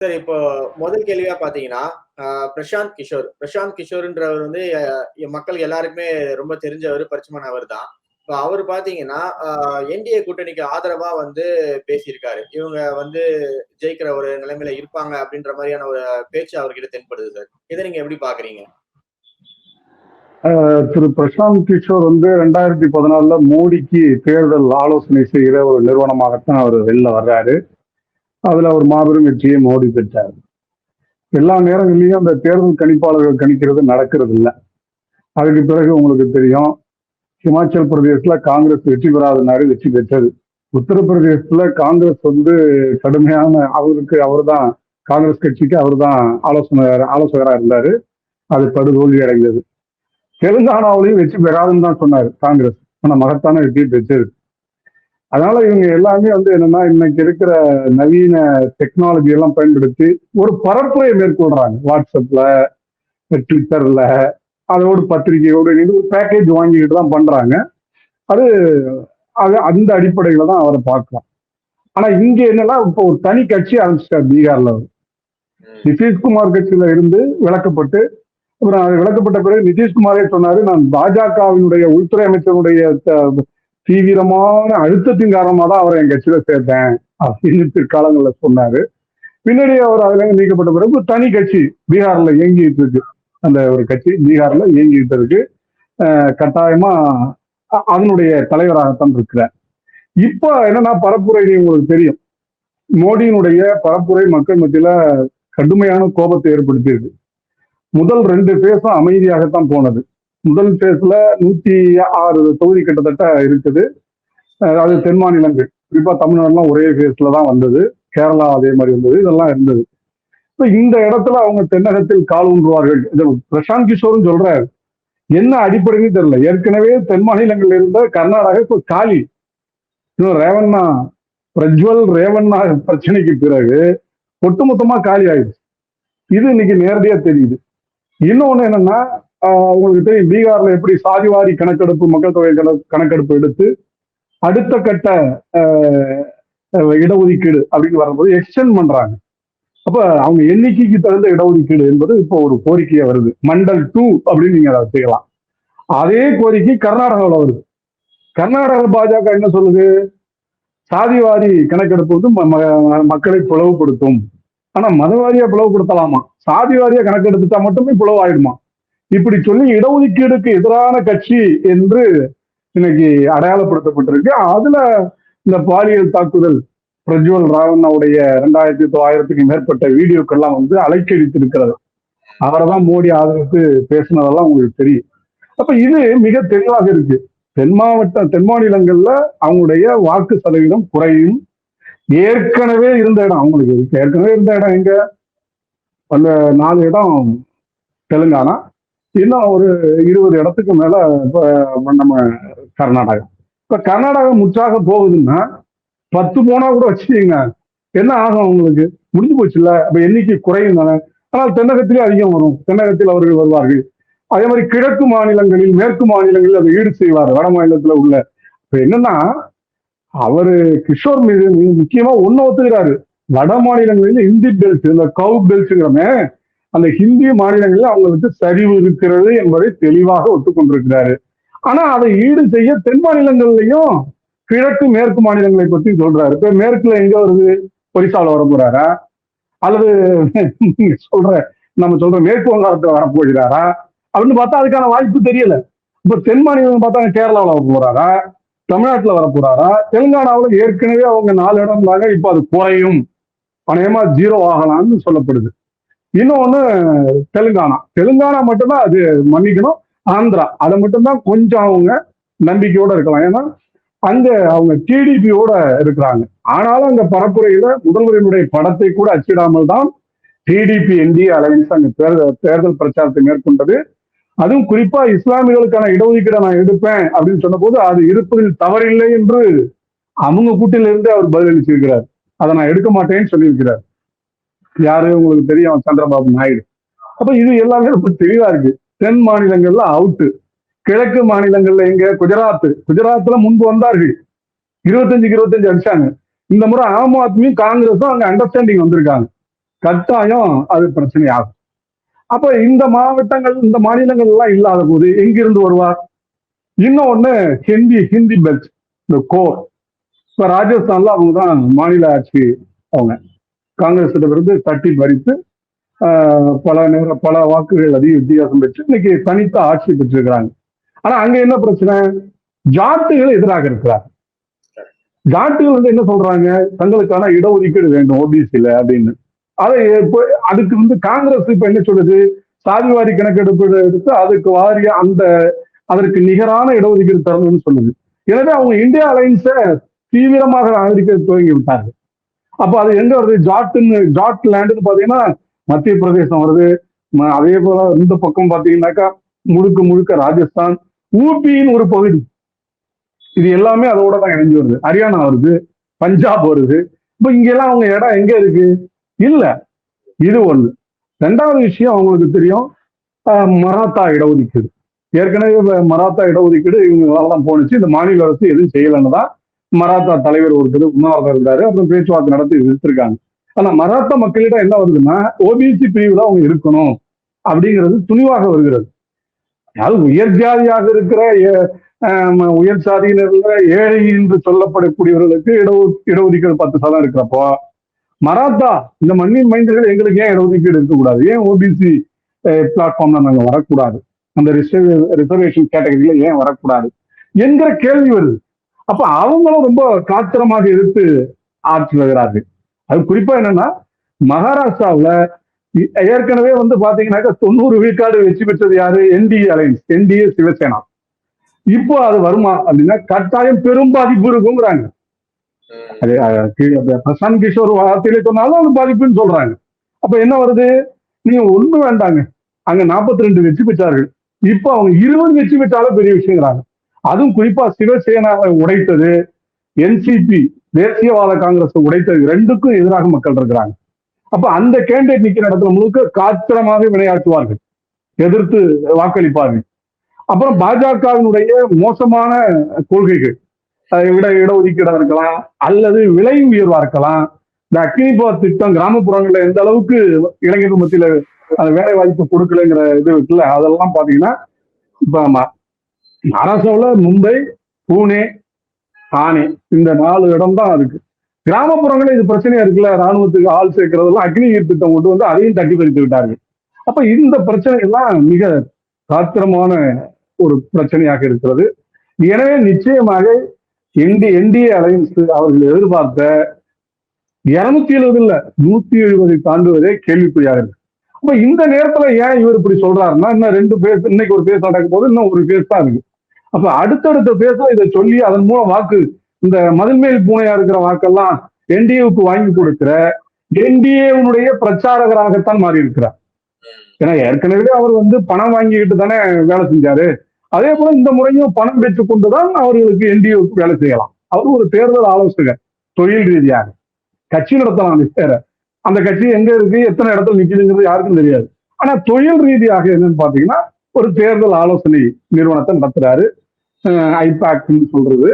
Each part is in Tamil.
சார் இப்போ முதல் கேள்வியா பாத்தீங்கன்னா பிரசாந்த் கிஷோர். பிரசாந்த் கிஷோர்ன்றவர் வந்து மக்கள் எல்லாருக்குமே ரொம்ப தெரிஞ்சவர் பரிச்சயமானவர் தான். இப்போ அவர் பாத்தீங்கன்னா என்டிஏ கூட்டணிக்கு ஆதரவா வந்து பேசியிருக்காரு. இவங்க வந்து ஜெயிக்கிற ஒரு நிலைமையில இருப்பாங்க அப்படின்ற மாதிரியான ஒரு பேச்சு அவர்கிட்ட தென்படுது சார். இதை நீங்க எப்படி பாக்குறீங்க? திரு பிரசாந்த் கிஷோர் வந்து ரெண்டாயிரத்தி பதினாலுல மோடிக்கு தேர்தல் ஆலோசனை செய்கிற ஒரு நிறுவனமாகத்தான் அவர் வெளில வர்றாரு. அதுல ஒரு மாபெரும் வெற்றியை மோடி பெற்றார். எல்லா நேரங்கள்லயும் அந்த தேர்தல் கணிப்பாளர்கள் கணிக்கிறது நடக்கிறது இல்லை. அதுக்கு பிறகு உங்களுக்கு தெரியும் ஹிமாச்சல் பிரதேசத்துல காங்கிரஸ் வெற்றி பெறாதனாரு வெற்றி பெற்றது. உத்தரப்பிரதேசத்துல காங்கிரஸ் வந்து கடுமையான அவருக்கு அவர்தான் காங்கிரஸ் கட்சிக்கு அவர் தான் ஆலோசனை ஆலோசகராக இருந்தாரு. அது படுதோல்வி அடைந்தது. தெலுங்கானாவிலையும் வெற்றி பெறாதுன்னு தான் சொன்னார் காங்கிரஸ். ஆனா மகத்தான வெற்றி பெற்றது. அதனால இவங்க எல்லாமே வந்து என்னன்னா இன்னைக்கு இருக்கிற நவீன டெக்னாலஜி எல்லாம் பயன்படுத்தி ஒரு பரப்புரையை மேற்கொள்றாங்க. வாட்ஸ்அப்ல ட்விட்டர்ல அதோடு பத்திரிகையோடு இது ஒரு பேக்கேஜ் வாங்கிக்கிட்டு தான் பண்றாங்க. அது அது அந்த அடிப்படையில தான் அவரை பார்க்கலாம். ஆனா இங்க என்னன்னா இப்போ ஒரு தனி கட்சி ஆரம்பிச்சிட்டார் பீகார்ல அவர். நிதிஷ்குமார் கட்சியில இருந்து விளக்கப்பட்டு அப்புறம் விளக்கப்பட்ட பிறகு நிதிஷ்குமாரே சொன்னாரு நான் பாஜகவினுடைய உள்துறை அமைச்சருடைய தீவிரமான அழுத்தத்தின் காரணமாக தான் அவரை என் கட்சியில சேர்த்தேன் அப்படின்னு பிற்காலங்களில் சொன்னாரு. பின்னாடி அவர் அதுல நீக்கப்பட்ட பிறகு தனி கட்சி பீகார்ல இயங்கிட்டு இருக்கு. அந்த ஒரு கட்சி பீகார்ல இயங்கிட்டு இருக்கு. கட்டாயமா அ- அதனுடைய தலைவராகத்தான் இருக்கிறார். இப்போ என்னன்னா பரப்புரை உங்களுக்கு தெரியும். மோடியினுடைய பரப்புரை மக்கள் மத்தியில கடுமையான கோபத்தை ஏற்படுத்தியிருக்கு. முதல் ரெண்டு பேஸும் அமைதியாகத்தான் போனது. முதல் பேஸ்ல நூத்தி ஆறு தொகுதி கிட்டத்தட்ட இருக்குது. அதாவது அது தென் மாநிலங்கள். குறிப்பா தமிழ்நாடுலாம் ஒரே பேஸ்ல தான் வந்தது. கேரளா அதே மாதிரி வந்தது. இதெல்லாம் இருந்தது. இப்போ இந்த இடத்துல அவங்க தென்னகத்தில் கால் ஊன்றுவார்கள். இது பிரசாந்த் கிஷோர்னு சொல்றாரு. என்ன அடிப்படைன்னு தெரியல. ஏற்கனவே தென் மாநிலங்கள் இருந்த கர்நாடகா இப்போ காலி. இன்னும் ரேவண்ணா பிரஜ்வல் ரேவண்ணா பிரச்சனைக்கு பிறகு ஒட்டுமொத்தமா காலி ஆயிடுச்சு. இது இன்னைக்கு நேரடியா தெரியுது. இன்னொன்னு என்னன்னா உங்களுக்கு தெரியும் பீகார்ல எப்படி சாதிவாரி கணக்கெடுப்பு மக்கள் தொகை கணக்கெடுப்பு எடுத்து அடுத்த கட்ட ஆஹ், இடஒதுக்கீடு அப்படின்னு வரும்போது எக்ஸ்டென்ட் பண்றாங்க. அப்ப அவங்க எண்ணிக்கைக்கு தகுந்த இடஒதுக்கீடு என்பது இப்போ ஒரு கோரிக்கையா வருது. மண்டல் டூ அப்படின்னு நீங்க அதை செய்யலாம். அதே கோரிக்கை கர்நாடகாவில் வருது. கர்நாடக பாஜக என்ன சொல்லுது? சாதிவாரி கணக்கெடுப்பு வந்து ம- ம- மக்களை பிளவுபடுத்தும். ஆனா மதவாரியா பிளவுபடுத்தலாமா? சாதிவாரியா கணக்கெடுத்துட்டா மட்டுமே பிளவு ஆயிடுமா? இப்படி சொல்லி இடஒதுக்கீடுக்கு எதிரான கட்சி என்று இன்னைக்கு அடையாளப்படுத்தப்பட்டிருக்கு. அதுல இந்த பாலியல் தாக்குதல் பிரஜ்வல் ராவண்ணாவுடைய ரெண்டாயிரத்தி தொள்ளாயிரத்துக்கு மேற்பட்ட வீடியோக்கள்லாம் வந்து அலைக்கழித்திருக்கிறது. அவரை தான் மோடி ஆதரித்து பேசினதெல்லாம் உங்களுக்கு தெரியும். அப்ப இது மிக தெளிவாக இருக்கு. தென் மாவட்ட தென் மாநிலங்கள்ல அவங்களுடைய வாக்கு சதவீதம் குறையும். ஏற்கனவே இருந்த இடம் அவங்களுக்கு இருக்கு ஏற்கனவே இருந்த இடம் எங்க? அந்த நாலு இடம் தெலுங்கானா. இன்னும் ஒரு இருபது இடத்துக்கு மேல இப்ப நம்ம கர்நாடகா இப்ப கர்நாடகா முற்றாக போகுதுன்னா பத்து போனா கூட வச்சுக்கீங்க. என்ன ஆகும் அவங்களுக்கு? முடிஞ்சு போச்சுல்ல? அப்ப எண்ணிக்கை குறையும் தானே. ஆனால் தென்னகத்திலே அதிகம் வரும். தென்னகத்தில் அவர்கள் வருவார்கள். அதே மாதிரி கிழக்கு மாநிலங்களில் மேற்கு மாநிலங்களில் அதை ஈடு செய்வார். வட மாநிலத்துல உள்ள. இப்ப என்னன்னா அவரு கிஷோர் மீது முக்கியமா ஒன்னு ஒத்துக்கிறாரு. வட மாநிலங்களில் இந்தி பெல்ட் இந்த கவு பெல்ட்ங்கிறமே அந்த ஹிந்தி மாநிலங்களில் அவங்களுக்கு சரிவு இருக்கிறது என்பதை தெளிவாக ஒத்துக்கொண்டிருக்கிறாரு. ஆனா அதை ஈடு செய்ய தென் மாநிலங்கள்லையும் கிழக்கு மேற்கு மாநிலங்களை பற்றி சொல்றாரு. இப்ப மேற்குல எங்க வருது? ஒரிசால வர போறாரா? அல்லது சொல்ற நம்ம சொல்ற மேற்கு வங்காளத்துல வர போகிறாரா? அப்படின்னு பார்த்தா அதுக்கான வாய்ப்பு தெரியல. இப்ப தென் மாநிலம் பார்த்தா கேரளாவில் வர போறாரா? தமிழ்நாட்டில் வர போறாரா? தெலுங்கானாவில் ஏற்கனவே அவங்க நாலு இடம் இருந்தாங்க இப்போ அது குறையும். அநேகமா ஜீரோ ஆகலாம்னு சொல்லப்படுது. இன்னொன்னு தெலுங்கானா. தெலுங்கானா மட்டும்தான் அது மன்னிக்கணும். ஆந்திரா. அதை மட்டும்தான் கொஞ்சம் அவங்க நம்பிக்கையோட இருக்கலாம். ஏன்னா அங்க அவங்க டிடிபியோட இருக்கிறாங்க. ஆனாலும் அந்த பரப்புரையில முதல்வரினுடைய படத்தை கூட அச்சிடாமல் தான் டிடிபி என்டிஏ அலையன்ஸ் அங்க தேர்தல் தேர்தல் பிரச்சாரத்தை மேற்கொண்டது. அதுவும் குறிப்பா இஸ்லாமியர்களுக்கான இடஒதுக்கீடை நான் எடுப்பேன் அப்படின்னு சொன்னபோது அது இருப்பதில் தவறில்லை என்று அவங்க கூட்டிலிருந்தே அவர் பதிலளிச்சிருக்கிறார். அதை நான் எடுக்க மாட்டேன்னு சொல்லியிருக்கிறார். யாரு? உங்களுக்கு தெரியும் சந்திரபாபு நாயுடு. அப்ப இது எல்லாமே ரொம்ப தெளிவா இருக்கு. தென் மாநிலங்கள்ல அவுட்டு கிழக்கு மாநிலங்கள்ல எங்க? குஜராத். குஜராத்ல முன்பு வந்தார்கள். இருபத்தஞ்சுக்கு இருபத்தஞ்சு அடிச்சாங்க. இந்த முறை ஆம் ஆத்மியும் காங்கிரஸும் அங்க அண்டர்ஸ்டாண்டிங் வந்திருக்காங்க. கட்டாயம் அது பிரச்சனை ஆகும். அப்ப இந்த மாவட்டங்கள் இந்த மாநிலங்கள் எல்லாம் இல்லாத போது எங்கிருந்து வருவார் இன்னொன்னு ஹிந்தி ஹிந்தி பெல்ட் இந்த கோர் இப்ப ராஜஸ்தான்ல அவங்க தான் மாநில ஆட்சி அவங்க. காங்கிரஸிடமிருந்து தட்டி பறித்து ஆஹ், பல நேரம் பல வாக்குகள் அதிக வித்தியாசம் பெற்று இன்னைக்கு தனித்த ஆட்சி பெற்றிருக்கிறாங்க. ஆனா அங்க என்ன பிரச்சனை? ஜாட்டுகள் எதிராக இருக்கிறார் ஜாட்டுகள் வந்து என்ன சொல்றாங்க? தங்களுக்கான இடஒதுக்கீடு வேண்டும் ஓபிசில அப்படின்னு. அதை இப்போ அதுக்கு வந்து காங்கிரஸ் இப்ப என்ன சொல்லுது? சாதிவாரி கணக்கெடுப்பு எடுத்து அதுக்கு வாரிய அந்த அதற்கு நிகரான இடஒதுக்கீடு தரணும்னு சொல்லுது. எனவே அவங்க இந்தியா அலைன்ஸை தீவிரமாக ஆதரிக்க துவங்கி விட்டார்கள். அப்போ அது எங்க வருது? ஜாட்டுன்னு ஜாட் லேண்டுன்னு பார்த்தீங்கன்னா மத்திய பிரதேசம் வருது. ம- அதே போல இந்த பக்கம் பார்த்தீங்கன்னாக்கா முழுக்க முழுக்க ராஜஸ்தான் ஊபின்னு ஒரு பகுதி. இது எல்லாமே அதோட தான் இணைஞ்சு வருது. ஹரியானா வருது பஞ்சாப் வருது. இப்போ இங்கெல்லாம் அவங்க இடம் எங்க இருக்கு? இல்ல. இது ஒண்ணு. ரெண்டாவது விஷயம் அவங்களுக்கு தெரியும் மராத்தா இடஒதுக்கீடு. ஏற்கனவே மராத்தா இடஒதுக்கீடு இவங்களால போணுச்சு. இந்த மாநில அரசு எதுவும் செய்யலைன்னு தான் மராத்தா தலைவர் ஒருத்தர் உண்ணாவிரதம் இருந்தாரு அப்புறம் பேச்சுவார்த்தை நடத்தி விடுத்திருக்காங்க ஆனா மராத்தா மக்களிடம் என்ன வருதுன்னா ஓபிசி பிரிவுல அவங்க இருக்கணும் அப்படிங்கிறது துணிவாக வருகிறது. அதாவது உயர் ஜாதியாக இருக்கிற ஏ- ஆம், உயர் சாதியினர்ல ஏழை என்று சொல்லப்படக்கூடியவர்களுக்கு இட இடஒதுக்கீடு பத்து சதம் இருக்கிறப்போ மராத்தா இந்த மண்ணின் மைந்தர்கள் எங்களுக்கு ஏன் இடஒதுக்கீடு இருக்கக்கூடாது? ஏன் ஓபிசி பிளாட்ஃபார்ம்ல நாங்கள் வரக்கூடாது? அந்த ரிசர்வேஷன் கேட்டகரியில ஏன் வரக்கூடாது? என்கிற கேள்வி வருது. அப்ப அவங்களும் ரொம்ப காத்திரமாக எதிர்த்து ஆற்றி வருகிறார்கள் அது குறிப்பா என்னன்னா மகாராஷ்டிராவுல ஏற்கனவே வந்து பாத்தீங்கன்னாக்கா தொண்ணூறு விழுக்காடு வெற்றி பெற்றது யாரு? NDA alliance NDA Shiv Sena. இப்போ அது வருமா அப்படின்னா கட்டாயம் பெரும் பாதிப்பு இருக்குங்கிறாங்க. அது பிரசாந்த் கிஷோர் வார்த்தையில சொன்னாலும் அது பாதிப்புன்னு சொல்றாங்க. அப்ப என்ன வருது? நீங்க ஒண்ணு வேண்டாங்க. அங்க 42 ரெண்டு வெற்றி பெற்றார்கள். இப்போ அவங்க இருபது வெற்றி பெற்றாலும் பெரிய விஷயங்கிறாங்க. அதுவும் குறிப்பா சிவசேனாவை உடைத்தது என்சிபி தேசியவாத காங்கிரஸ் உடைத்தது ரெண்டுக்கும் எதிராக மக்கள் இருக்கிறாங்க. அப்ப அந்த கேண்டிடேட் நிக்கிற இடத்துல முழுக்க காத்திரமாக விளையாட்டுவார்கள் எதிர்த்து வாக்களிப்பார்கள். அப்புறம் பாஜகவினுடைய மோசமான கொள்கைகள் இட இடஒதுக்கீடா இருக்கலாம் அல்லது விலை உயர்வா இருக்கலாம். இந்த அக்னிபா திட்டம் கிராமப்புறங்கள்ல எந்த அளவுக்கு இளைஞர்கள் மத்தியில அந்த வேலை வாய்ப்பு கொடுக்கலங்கிற இது இருக்குல்ல அதெல்லாம் பாத்தீங்கன்னா இப்ப மகாராஷ்டிராவுல மும்பை பூனே தானே. இந்த நாலு இடம் தான் இருக்கு கிராமப்புறங்களே இது பிரச்சனையா இருக்குல்ல? ராணுவத்துக்கு ஆள் சேர்க்கறதெல்லாம் அக்னி திட்டம் கொண்டு வந்து அதையும் தட்டி பறித்து விட்டார்கள். அப்ப இந்த பிரச்சனை எல்லாம் மிக காத்திரமான ஒரு பிரச்சனையாக இருக்கிறது. எனவே நிச்சயமாக என்டி என்டிஏ அலையன்ஸ் அவர்கள் எதிர்பார்த்த இருநூத்தி எழுபது இல்ல நூத்தி எழுபதை தாண்டுவதே கேள்விக்குறியாக இருக்கு. அப்ப இந்த நேரத்துல ஏன் இவர் இப்படி சொல்றாருன்னா இன்னும் ரெண்டு பேர் இன்னைக்கு ஒரு பேஸ் நடக்கும் போது இன்னும் ஒரு பேஸ் தான் இருக்கு. அப்ப அடுத்தடுத்த பேச இதை சொல்லி அதன் மூலம் வாக்கு இந்த மதில் பூனையா இருக்கிற வாக்கெல்லாம் என்டிஏவுக்கு வாங்கி கொடுக்கிற என்டிஏவுடைய பிரச்சாரகராகத்தான் மாறி இருக்கிறார் ஏன்னா ஏற்கனவே அவர் வந்து பணம் வாங்கிக்கிட்டு தானே வேலை செஞ்சாரு. அதே போல இந்த முறையும் பணம் பெற்றுக் கொண்டுதான் அவர்களுக்கு என்டிஏவுக்கு வேலை செய்யலாம். அவர் ஒரு தேர்தல் ஆலோசகர் தொழில் ரீதியாக. கட்சி நடத்தலாம் அது வேற. அந்த கட்சி எங்க இருக்கு எத்தனை இடத்துல நிக்குதுங்கிறது யாருக்கும் தெரியாது. ஆனா தொழில் ரீதியாக என்னன்னு பாத்தீங்கன்னா ஒரு தேர்தல் ஆலோசனை நிறுவனத்தை நடத்துறாரு. ஐபாக்னு சொல்றது.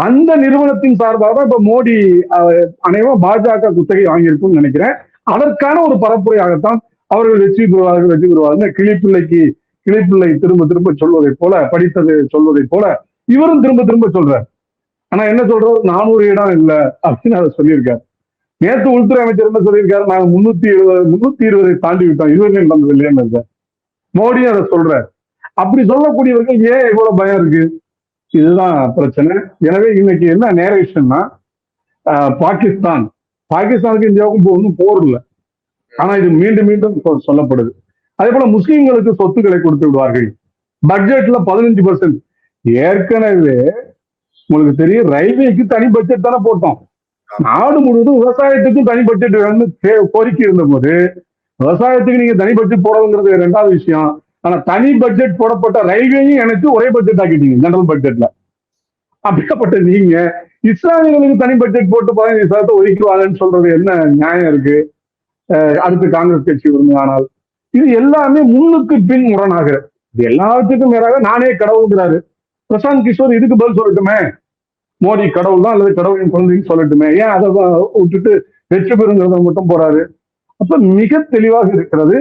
அந்த நிறுவனத்தின் சார்பாக தான் இப்ப மோடி அஹ், அனைவரும் பாஜக குத்தகை வாங்கியிருக்கும்னு நினைக்கிறேன். அதற்கான ஒரு பரப்புரையாகத்தான் அவர்கள் வெற்றி பெறுவார்கள் வெற்றி பெறுவார்கள். கிளிப்பிள்ளைக்கு கிளிப்பிள்ளை திரும்ப திரும்ப சொல்வதைப் போல படித்தது சொல்வதைப் போல இவரும் திரும்ப திரும்ப சொல்றார். ஆனா என்ன சொல்றாரு நானூறு இடம் இல்ல அப்படின்னு அதை சொல்லியிருக்காரு. நேற்று உள்துறை அமைச்சர் என்ன சொல்லியிருக்காரு? நாங்க முன்னூத்தி இருபது முன்னூத்தி இருபதை தாண்டி விட்டோம். இருபது நடந்தது இல்லையான்னு இருக்கார் மோடியும் அதை சொல்றாரு. அப்படி சொல்லக்கூடியவர்கள் ஏன் இவ்வளவு பயம் இருக்கு? இதுதான் பிரச்சனை. எனவே இன்னைக்கு என்ன நேரேஷன்னா பாகிஸ்தான். பாகிஸ்தானுக்கு இந்தியாவுக்கும் இப்போ ஒன்றும் போர் இல்லை. ஆனா இது மீண்டும் மீண்டும் சொ- சொல்லப்படுது. அதே போல முஸ்லீம்களுக்கு சொத்துக்களை கொடுத்து விடுவார்கள். பட்ஜெட்ல பதினஞ்சு பர்சன்ட் ஏற்கனவே உங்களுக்கு தெரியும் ரயில்வேக்கு தனி பட்ஜெட் தானே போட்டோம். நாடு முழுவதும் விவசாயத்துக்கும் தனி பட்ஜெட் வேணும்னு கோரிக்கை இருந்த போது விவசாயத்துக்கு நீங்க தனி பட்ஜெட் போடணுங்கிறது ரெண்டாவது விஷயம். ஆனா தனி பட்ஜெட் போடப்பட்ட ரயில்வேயும் எனக்கு ஒரே பட்ஜெட் ஆக்கிட்டீங்க ஜெனரல் பட்ஜெட்ல அப்படிப்பட்ட நீங்க இஸ்லாமியர்களுக்கு தனி பட்ஜெட் போட்டு பதினஞ்சு சதத்தை ஒதுக்கிடுவாங்கன்னு சொல்றது என்ன நியாயம் இருக்கு? அடுத்து காங்கிரஸ் கட்சி வருமே ஆனால் இது எல்லாமே முன்னுக்கு பின் முரணாக. இது எல்லாத்துக்கும் மேலாக நானே கடவுள்ங்கிறாரு. பிரசாந்த் கிஷோர் இதுக்கு பதில் சொல்லட்டுமே? மோடி கடவுள் தான் அல்லது கடவுளின் குழந்தைன்னு சொல்லட்டுமே? ஏன் அதை விட்டுட்டு வெற்றி பெறுங்கிறத மட்டும் போறாரு? அப்ப மிக தெளிவாக இருக்கிறது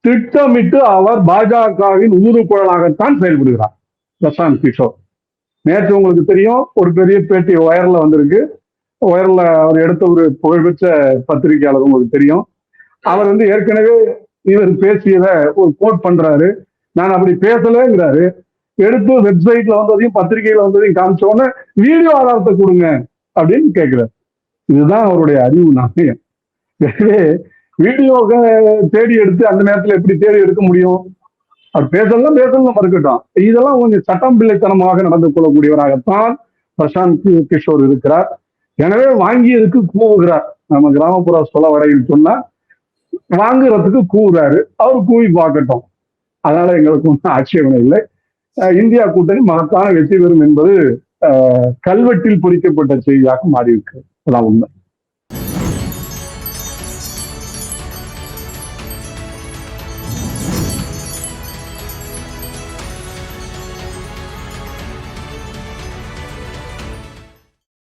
திட்டமிட்டு அவர் பாஜகவின் ஊதுகுழலாகத்தான் செயல்படுகிறார். பிரசாந்த் கிஷோர். நேற்று உங்களுக்கு தெரியும் ஒரு பெரிய பேட்டி ஒயர்ல வந்திருக்கு. ஒயர்ல அவர் எடுத்த ஒரு புகழ்பெற்ற பத்திரிகையாளர் உங்களுக்கு தெரியும். அவர் வந்து ஏற்கனவே இவர் பேசியத ஒரு கோட் பண்றாரு. நான் அப்படி பேசலங்கிறாரு. எடுத்து வெப்சைட்ல வந்ததையும் பத்திரிகையில வந்ததையும் காமிச்ச உடனே வீடியோ ஆதாரத்தை கொடுங்க அப்படின்னு கேட்கிறார். இதுதான் அவருடைய அறிவு நாணயம் எனவே வீடியோ தேடி எடுத்து அந்த நேரத்துல எப்படி தேடி எடுக்க முடியும்? அவர் பேசலாம் பேசலாம் மறுக்கட்டும். இதெல்லாம் கொஞ்சம் சட்டம் பிள்ளைத்தனமாக நடந்து கொள்ளக்கூடியவராகத்தான் பிரசாந்த் கிஷோர் இருக்கிறார். எனவே வாங்கியதுக்கு கூவுகிறார். நம்ம கிராமப்புற சொல்ல வரையில் சொன்னா வாங்குறதுக்கு கூவுறாரு. அவர் கூவி பார்க்கட்டும். அதனால எங்களுக்கு ஒன்றும் ஆட்சேபனை இல்லை. இந்தியா கூட்டணி மகத்தான வெற்றி பெறும் என்பது கல்வெட்டில் பொறிக்கப்பட்ட செய்தியாக மாறியிருக்கு. அதான் உண்மை.